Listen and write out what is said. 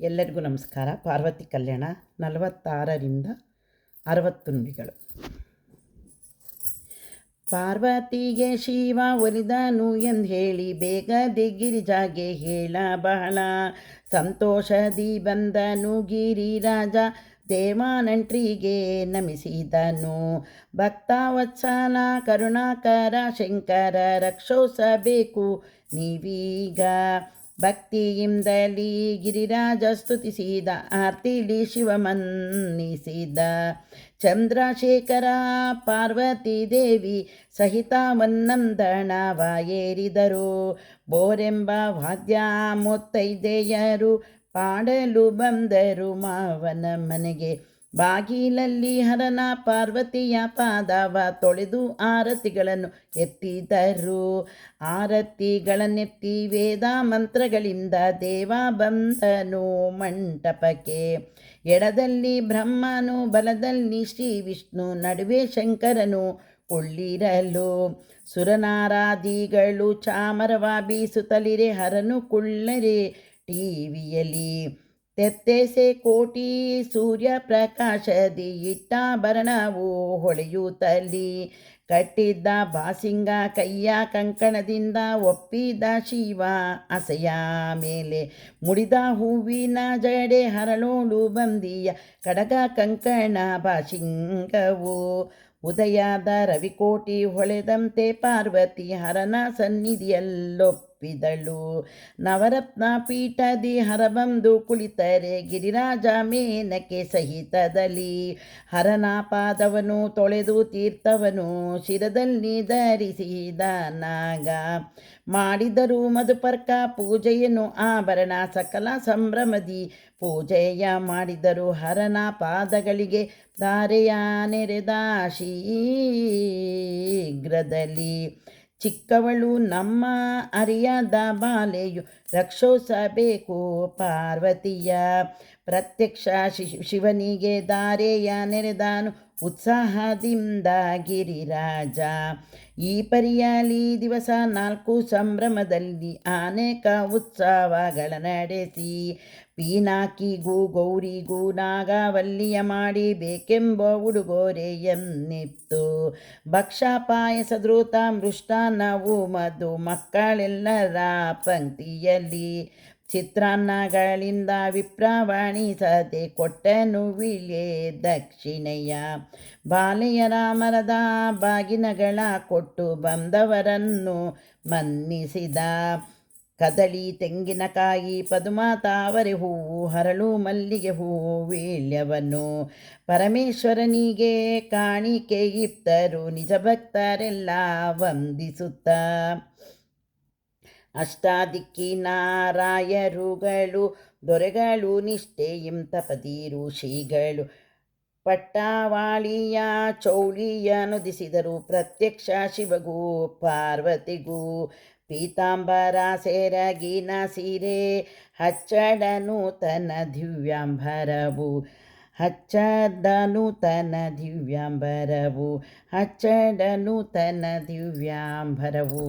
ಎಲ್ಲರಿಗೂ ನಮಸ್ಕಾರ. ಪಾರ್ವತಿ ಕಲ್ಯಾಣ, ನಲವತ್ತಾರರಿಂದ ಅರವತ್ತು ನುಡಿಗಳು. ಪಾರ್ವತಿಗೆ ಶಿವ ಒಲಿದನು ಎಂದು ಹೇಳಿ ಬೇಗ ದಿಗಿರಿಜಾಗೆ ಹೇಳ ಬಹಳ. ಸಂತೋಷದಿ ಬಂದನು ಗಿರಿರಾಜ ದೇವಾನಂಟ್ರಿಗೆ ನಮಿಸಿದನು. ಭಕ್ತಾವತ್ಸಲ, ಕರುಣಾಕರ, ಶಂಕರ ರಕ್ಷೋಸಬೇಕು ನೀವೀಗ. ಭಕ್ತಿಯಿಂದಲಿ ಗಿರಿರಾಜ ಸ್ತುತಿಸಿದ, ಆರ್ತಿಲಿ ಶಿವಮನ್ನಿಸಿದ. ಚಂದ್ರಶೇಖರ ಪಾರ್ವತಿ ದೇವಿ ಸಹಿತ ವನ್ನಂದಣವ ಏರಿದರು ಬೋರೆಂಬ ವಾದ್ಯ ಮೊತ್ತೈದೆಯರು ಪಾಡಲು ಬಂದರು ಮಾವನ ಮನೆಗೆ. ಬಾಗಿಲಲ್ಲಿ ಹರನ ಪಾರ್ವತಿಯ ಪಾದವ ತೊಳೆದು ಆರತಿಗಳನ್ನು ಎತ್ತಿದರು. ಆರತಿಗಳನ್ನೆತ್ತಿ ವೇದ ಮಂತ್ರಗಳಿಂದ ದೇವ ಬಂದನು ಮಂಟಪಕ್ಕೆ. ಎಡದಲ್ಲಿ ಬ್ರಹ್ಮನು, ಬಲದಲ್ಲಿ ಶ್ರೀ ವಿಷ್ಣು, ನಡುವೆ ಶಂಕರನು ಕೊಳ್ಳಿರಲು. ಸುರನಾರಾದಿಗಳು ಚಾಮರವ ಬೀಸುತ್ತಲಿರೆ ಹರನು ಕುಳ್ಳರೆ ಟಿವಿಯಲ್ಲಿ. ತೆತ್ತೆಸೆ ಕೋಟಿ ಸೂರ್ಯ ಪ್ರಕಾಶದಿ ಇಟ್ಟಾಭರಣವು ಹೊಳೆಯುತ್ತಲಿ ಕಟ್ಟಿದ್ದ ಬಾಸಿಂಗ ಕೈಯ ಕಂಕಣದಿಂದ ಒಪ್ಪಿದ ಶಿವ ಅಸೆಯ ಮೇಲೆ ಮುಡಿದ ಹೂವಿನ ಜಡೆ ಹರಳೋಳು ಬಂದಿಯ ಕಡಗ ಕಂಕಣ ಬಾಸಿಂಗವು ಉದಯಾದ ರವಿಕೋಟಿ ಹೊಳೆದಂತೆ ಪಾರ್ವತಿ ಹರನ ಸನ್ನಿಧಿಯಲ್ಲೊಪ್ಪಿದಳು ನವರತ್ನ ಪೀಠದಿ ಹರಬಂದು ಕುಳಿತರೆ ಗಿರಿರಾಜ ಮೇನಕೆ ಸಹಿತದಲ್ಲಿ. ಹರನ ಪಾದವನು ತೊಳೆದು ತೀರ್ಥವನು ಶಿರದಲ್ಲಿ ಧರಿಸಿದ ನಾಗ. ಮಾಡಿದರು ಮಧುಪರ್ಕ ಪೂಜೆಯನ್ನು ಆಭರಣ ಸಕಲ ಸಂಭ್ರಮದಿ ಪೂಜೆಯ ಮಾಡಿದರು ಹರನ ಪಾದಗಳಿಗೆ ಧಾರೆಯ ನೆರೆದ ಚಿಕ್ಕವಳು ನಮ್ಮ ಅರಿಯದ ಬಾಲೆಯು ರಕ್ಷೋಸಬೇಕು ಪಾರ್ವತಿಯ ಪ್ರತ್ಯಕ್ಷ ಶಿ ಶಿವನಿಗೆ ದಾರೆಯ ನೆರೆದಾನು ಉತ್ಸಾಹದಿಂದ ಗಿರಿರಾಜ ಈ ಪರಿಯಾಲಿ ದಿವಸ ನಾಲ್ಕು ಸಂಭ್ರಮದಲ್ಲಿ ಅನೇಕ ಉತ್ಸವಗಳ ನಡೆಸಿ, ಪೀನಾಕಿಗೂ ಗೌರಿಗೂ ನಾಗವಲ್ಲಿಯ ಮಾಡಿ ಬೇಕೆಂಬ ಉಡುಗೊರೆಯನ್ನಿತ್ತು ಭಕ್ಷ, ಪಾಯಸ ಧೃತ ಮೃಷ್ಟಾನ್ನವು ಮಧು ಮಕ್ಕಳೆಲ್ಲರ ಪಂಕ್ತಿಯಲ್ಲಿ ಚಿತ್ರಾನ್ನಗಳಿಂದ ವಿಪ್ರವಣಿಸದೆ ಕೊಟ್ಟನು ವಿಳೆ ದಕ್ಷಿಣೆಯ. ಬಾಲೆಯ ರಾಮರದ ಬಾಗಿನಗಳ ಕೊಟ್ಟು ಬಂದವರನ್ನು ಮನ್ನಿಸಿದ. ಕದಳಿ ತೆಂಗಿನಕಾಯಿ ಪದುಮ ತಾವರೆ ಹೂವು ಹರಳು ಮಲ್ಲಿಗೆ ಹೂವು ವೀಳ್ಯವನ್ನು. ಪರಮೇಶ್ವರನಿಗೆ ಕಾಣಿಕೆ ಇತ್ತರು ನಿಜ ಭಕ್ತರೆಲ್ಲ ವಂದಿಸುತ್ತ. ಅಷ್ಟಾದಿಕ್ಕಿನ ನಾರಾಯರುಗಳು ದೊರೆಗಳು ನಿಷ್ಠೆಯಿಂ ತಪದಿ ಋಷಿಗಳು ಪಟ್ಟಾವಾಳಿಯ ಚೌಳಿಯ ನುದಿಸಿದರು ಪ್ರತ್ಯಕ್ಷ ಶಿವಗೂ ಪಾರ್ವತಿಗೂ. ಪೀತಾಂಬರ ಸೆರಗಿನ ಸಿರೆ ಹಚ್ಚಡನು ನೂತನ ದಿವ್ಯಾಂಬರವು ಹಚ್ಚದನು ತನ ದಿವ್ಯಾಂಬರವು ಹಚ್ಚಡನು ತನ ದಿವ್ಯಾಂಬರವು.